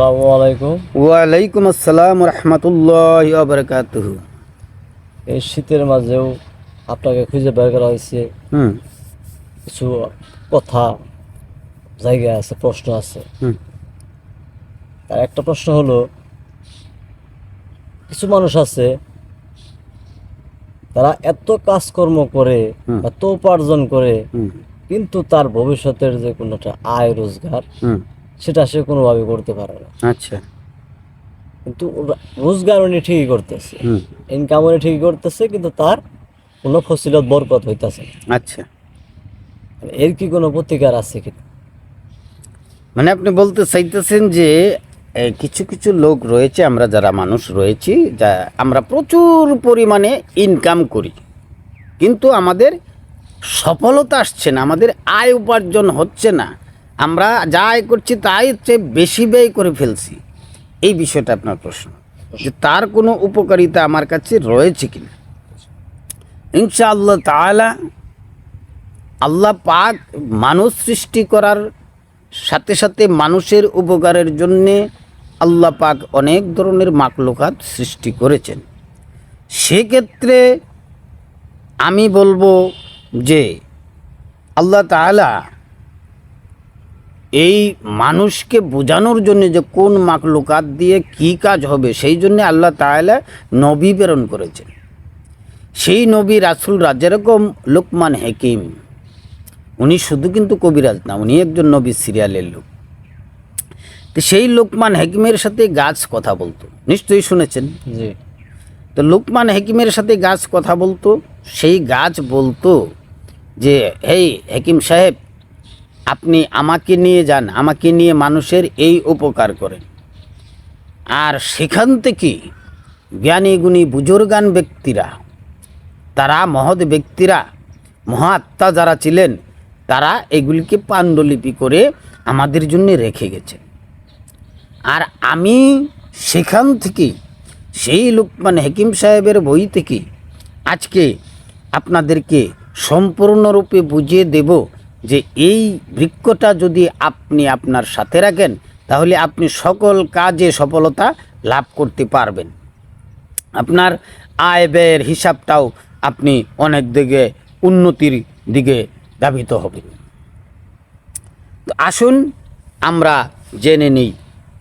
আসসালামু আলাইকুম। ওয়ালাইকুম আসসালাম রহমতুল্লাহ বারকাতুহ। এই শীতের মাঝেও আপনাকে খুঁজে বের করা হয়েছে। হুম। কিছু কথা জায়গা আছে প্রশ্ন আছে। হুম। তার একটা প্রশ্ন হলো কিছু মানুষ আছে তারা এত কাজকর্ম করে এত উপার্জন করে কিন্তু তার ভবিষ্যতের যে কোনো একটা আয় রোজগার হুম। সেটা সে কোনোভাবে করতে পারে না। আচ্ছা। কিন্তু রোজগার উনি ঠিকই করতেছে। ইনকাম উনি ঠিকই করতেছে কিন্তু তার কোনো ফসিলত বরকত হইতাছে না। আচ্ছা। মানে এর কি কোনো প্রতিকার আছে কি? মানে আপনি বলতে চাইতেছেন যে কিছু কিছু লোক রয়েছে আমরা যারা মানুষ রয়েছি যা আমরা প্রচুর পরিমাণে ইনকাম করি। কিন্তু আমাদের সফলতা আসছে না আমাদের আয় উপার্জন হচ্ছে না। আমরা যা আয় করছি তাই হচ্ছে বেশি ব্যয় করে ফেলছি। এই বিষয়টা আপনার প্রশ্ন। যে তার কোনো উপকারিতা আমার কাছে রয়েছে কিনা। ইনশাআল্লাহ তাআলা আল্লাহ পাক মানুষ সৃষ্টি করার সাথে সাথে মানুষের উপকারের জন্যে আল্লাহ পাক অনেক ধরনের মাকলুকাত সৃষ্টি করেছেন। সেক্ষেত্রে আমি বলব যে আল্লাহ তাআলা এই মানুষকে বোঝানোর জন্য যে কোন মাকলুকাত দিয়ে কি কাজ হবে সেই জন্য আল্লাহ তাআলা নবী প্রেরণ করেছেন। সেই নবী রাসুলরা যেরকম লোকমান হেকিম উনি শুধু কিন্তু কবিরাজ না উনি একজন নবী সিরিয়ালের লোক। তো সেই লোকমান হেকিমের সাথে গাছ কথা বলতো নিশ্চয়ই শুনেছেন? জি। তো লোকমান হেকিমের সাথে গাছ কথা বলতো সেই গাছ বলতো যে হেই হেকিম সাহেব আপনি আমাকে নিয়ে যান, আমাকে নিয়ে মানুষের এই উপকার করেন। আর সেখান থেকে জ্ঞানী গুণী বুজুর্গান ব্যক্তিরা, তারা মহৎ ব্যক্তিরা মহাত্মা যারা ছিলেন, তারা এগুলিকে পাণ্ডুলিপি করে আমাদের জন্য রেখে গেছে আর আমি সেখান থেকে সেই লোকমান হেকিম সাহেবের বই থেকে আজকে আপনাদেরকে সম্পূর্ণরূপে বুঝিয়ে দেব যে এই বৃক্ষটা যদি আপনি আপনার সাথে রাখেন, তাহলে আপনি সকল কাজে সফলতা লাভ করতে পারবেন। আপনার আয় ব্যয়ের হিসাবটাও আপনি অনেক দিকে উন্নতির দিকে ধাবিত হবেন। তো আসুন আমরা জেনে নিই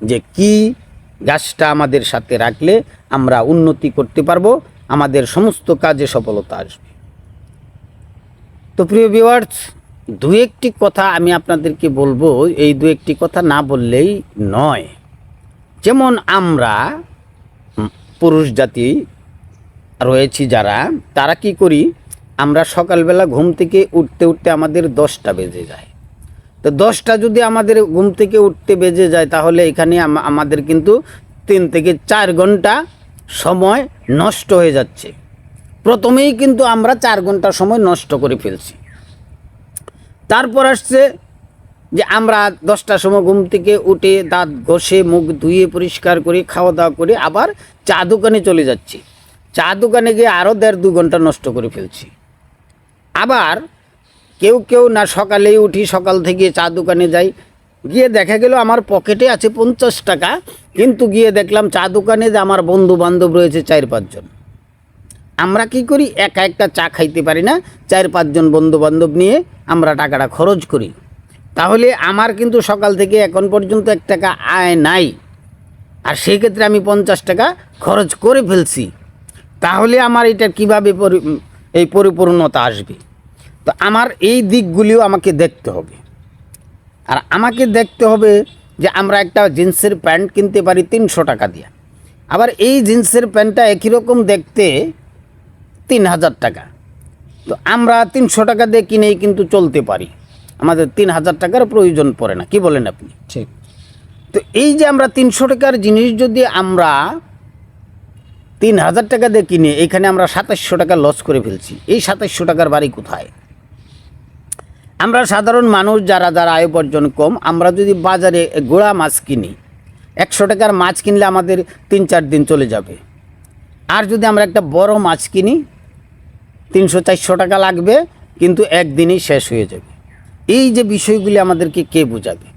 যে কি গাছটা আমাদের সাথে রাখলে আমরা উন্নতি করতে পারব, আমাদের সমস্ত কাজে সফলতা আসবে। তো প্রিয় ভিউয়ার্স দু একটি কথা আমি আপনাদেরকে বলব, এই দু একটি কথা না বললেই নয়। যেমন আমরা পুরুষ জাতি রয়েছি যারা, তারা কি করি, আমরা সকালবেলা ঘুম থেকে উঠতে উঠতে আমাদের দশটা বেজে যায়। তো দশটা যদি আমাদের ঘুম থেকে উঠতে বেজে যায়, তাহলে এখানে আমাদের কিন্তু তিন থেকে চার ঘণ্টা সময় নষ্ট হয়ে যাচ্ছে। প্রথমেই কিন্তু আমরা চার ঘণ্টা সময় নষ্ট করে ফেলছি। তারপর আসছে যে আমরা দশটার সময় ঘুম থেকে উঠে দাঁত ঘষে, মুখ ধুয়ে পরিষ্কার করে, খাওয়া দাওয়া করে আবার চা দোকানে চলে যাচ্ছি। চা দোকানে গিয়ে আরও দেড় দু ঘণ্টা নষ্ট করে ফেলছি। আবার কেউ কেউ না সকালেই উঠি, সকাল থেকে চা দোকানে যাই। গিয়ে দেখা গেল আমার পকেটে আছে পঞ্চাশ টাকা, কিন্তু গিয়ে দেখলাম চা দোকানে যে আমার বন্ধু বান্ধব রয়েছে চার পাঁচজন। আমরা কি করি? একা একটা চা খাইতে পারি না। চার পাঁচজন বন্ধু বান্ধব নিয়ে আমরা টাকাটা খরচ করি। তাহলে আমার কিন্তু সকাল থেকে এখন পর্যন্ত এক টাকা আয় নাই। আর সেই ক্ষেত্রে আমি পঞ্চাশ টাকা খরচ করে ফেলছি। তাহলে আমার এটা কীভাবে এই পরিপূর্ণতা আসবে? তো আমার এই দিকগুলিও আমাকে দেখতে হবে। আর আমাকে দেখতে হবে যে আমরা একটা জিন্সের প্যান্ট কিনতে পারি তিনশো টাকা দিয়ে। আবার এই জিন্সের প্যান্টটা একই রকম দেখতে তিন হাজার টাকা। তো আমরা তিনশো টাকা দিয়ে কিনেই কিন্তু চলতে পারি। আমাদের তিন হাজার টাকার প্রয়োজন পড়ে না কি বলেন আপনি? ঠিক। তো এই যে আমরা তিনশো টাকার জিনিস যদি আমরা তিন হাজার টাকা দিয়ে কিনে এখানে আমরা সাতাশশো টাকা লস করে ফেলছি। এই সাতাশশো টাকার বাড়ি কোথায়? আমরা সাধারণ মানুষ যারা যারা আয় উপার্জন কম আমরা যদি বাজারে গোড়া মাছ কিনি একশো টাকার মাছ কিনলে আমাদের তিন চার দিন চলে যাবে। আর যদি আমরা একটা বড় মাছ কিনি তিনশো চারশো টাকা লাগবে, কিন্তু একদিনেই শেষ হয়ে যাবে। এই যে বিষয়গুলি আমাদেরকে কে বোঝাবে?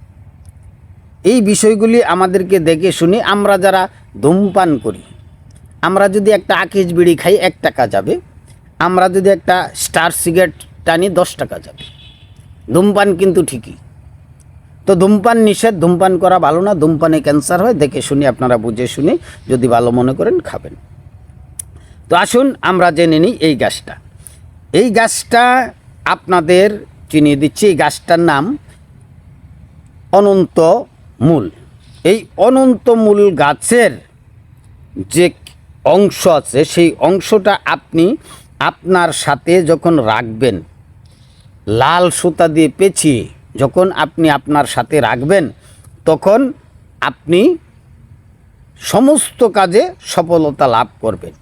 এই বিষয়গুলি আমাদেরকে দেখে শুনে আমরা যারা ধূমপান করি, আমরা যদি একটা আকিজ বিড়ি খাই এক টাকা যাবে, আমরা যদি একটা স্টার সিগারেট টানি দশ টাকা যাবে। ধূমপান কিন্তু ঠিকই। তো ধূমপান নিষেধ, ধূমপান করা ভালো না, ধূমপানে ক্যান্সার হয়, দেখে শুনে আপনারা বুঝে শুনে যদি ভালো মনে করেন, খাবেন। তো আসুন আমরা জেনে নিই এই গাছটা এই গাছটা আপনাদের চিনিয়ে দিচ্ছি, এই গাছটার নাম অনন্ত মূল। এই অনন্ত মূল গাছের যে অংশ আছে, সেই অংশটা আপনি আপনার সাথে যখন রাখবেন, লাল সুতা দিয়ে পেঁচিয়ে যখন আপনি আপনার সাথে রাখবেন, তখন আপনি সমস্ত কাজে সফলতা লাভ করবেন।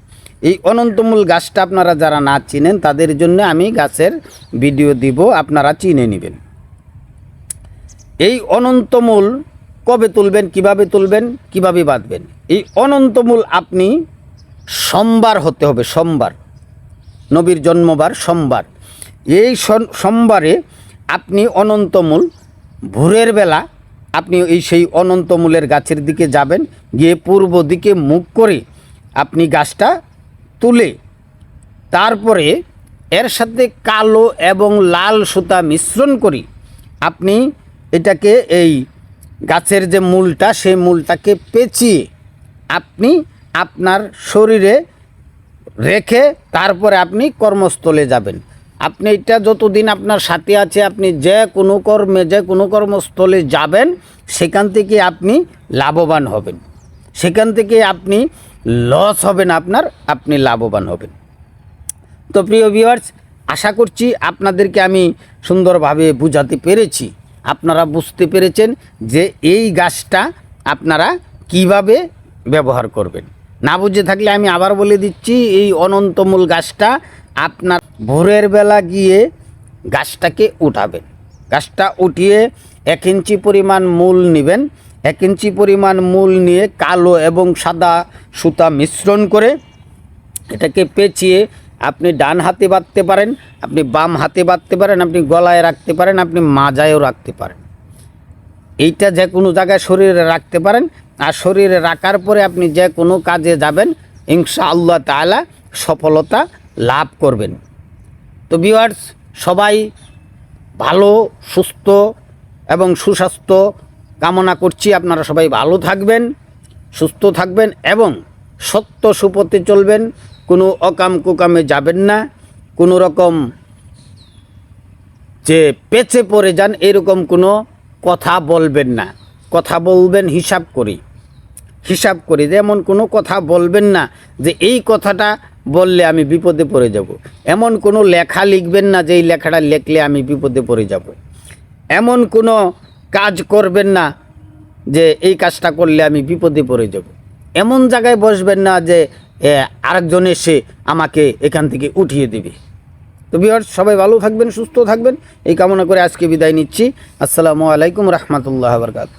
এই অনন্তমূল গাছটা আপনারা যারা না চিনেন, তাদের জন্য আমি গাছের ভিডিও দিব, আপনারা চিনে নেবেন। এই অনন্তমূল কবে তুলবেন, কীভাবে তুলবেন, কীভাবে বাঁধবেন? এই অনন্তমূল আপনি সোমবার হতে হবে, সোমবার। নবীর জন্মবার সোমবার। এই সোমবারে আপনি অনন্তমূল, ভোরের বেলা আপনি এই সেই অনন্তমূলের গাছের দিকে যাবেন, গিয়ে পূর্ব দিকে মুখ করে আপনি গাছটা তুলে তারপরে এর সাথে কালো এবং লাল সুতা মিশ্রণ করি। আপনি এটাকে এই গাছের যে মূলটা, সেই মূলটাকে পেঁচিয়ে আপনি আপনার শরীরে রেখে তারপরে আপনি কর্মস্থলে যাবেন। আপনি এটা যতদিন আপনার সাথে আছে, আপনি যে কোনো কর্মে, যে কোনো কর্মস্থলে যাবেন, সেখান থেকে আপনি লাভবান হবেন। সেখান থেকে আপনি লস হবেন আপনার, আপনি লাভবান হবেন। তো প্রিয় ভিউয়ার্স আশা করছি আপনাদেরকে আমি সুন্দরভাবে বুঝাতে পেরেছি। আপনারা বুঝতে পেরেছেন যে এই গাছটা আপনারা কীভাবে ব্যবহার করবেন। না বুঝে থাকলে আমি আবার বলে দিচ্ছি, এই অনন্তমূল গাছটা আপনার ভোরের বেলা গিয়ে গাছটাকে উঠাবেন। গাছটা উঠিয়ে এক ইঞ্চি পরিমাণ মূল নেবেন। এক ইঞ্চি পরিমাণ মূল নিয়ে কালো এবং সাদা সুতা মিশ্রণ করে এটাকে পেঁচিয়ে আপনি ডান হাতে বাঁধতে পারেন, আপনি বাম হাতে বাঁধতে পারেন, আপনি গলায় রাখতে পারেন, আপনি মাজায়ও রাখতে পারেন। এইটা যে কোনো জায়গায় শরীরে রাখতে পারেন আর শরীরে রাখার পরে আপনি যে কোনো কাজে যাবেন ইনশা আল্লাহ তাআলা সফলতা লাভ করবেন। তো বিওয়ার্স সবাই ভালো, সুস্থ এবং সুস্বাস্থ্য কামনা করছি আপনারা সবাই ভালো থাকবেন, সুস্থ থাকবেন এবং সত্য সুপথে চলবেন, কোনো অকাম কুকামে যাবেন না, কোনো রকম যে পেছে পড়ে যান এরকম কোনো কথা বলবেন না, কথা বলবেন হিসাব করি হিসাব করি, যেমন কোনো কথা বলবেন না যে এই কথাটা বললে আমি বিপদে পড়ে যাব, এমন কোনো লেখা লিখবেন না যে এই লেখাটা লেখলে আমি বিপদে পড়ে যাব, এমন কোনো কাজ করবেন না যে এই কাজটা করলে আমি বিপদে পড়ে যাব। এমন জায়গায় বসবেন না যে আরেকজন এসে আমাকে এখান থেকে উঠিয়ে দেবে। তো বিহার সবাই ভালো থাকবেন, সুস্থ থাকবেন। এই কামনা করে আজকে বিদায় নিচ্ছি। আসসালামু আলাইকুম রহমতুল্লাহ বরকাত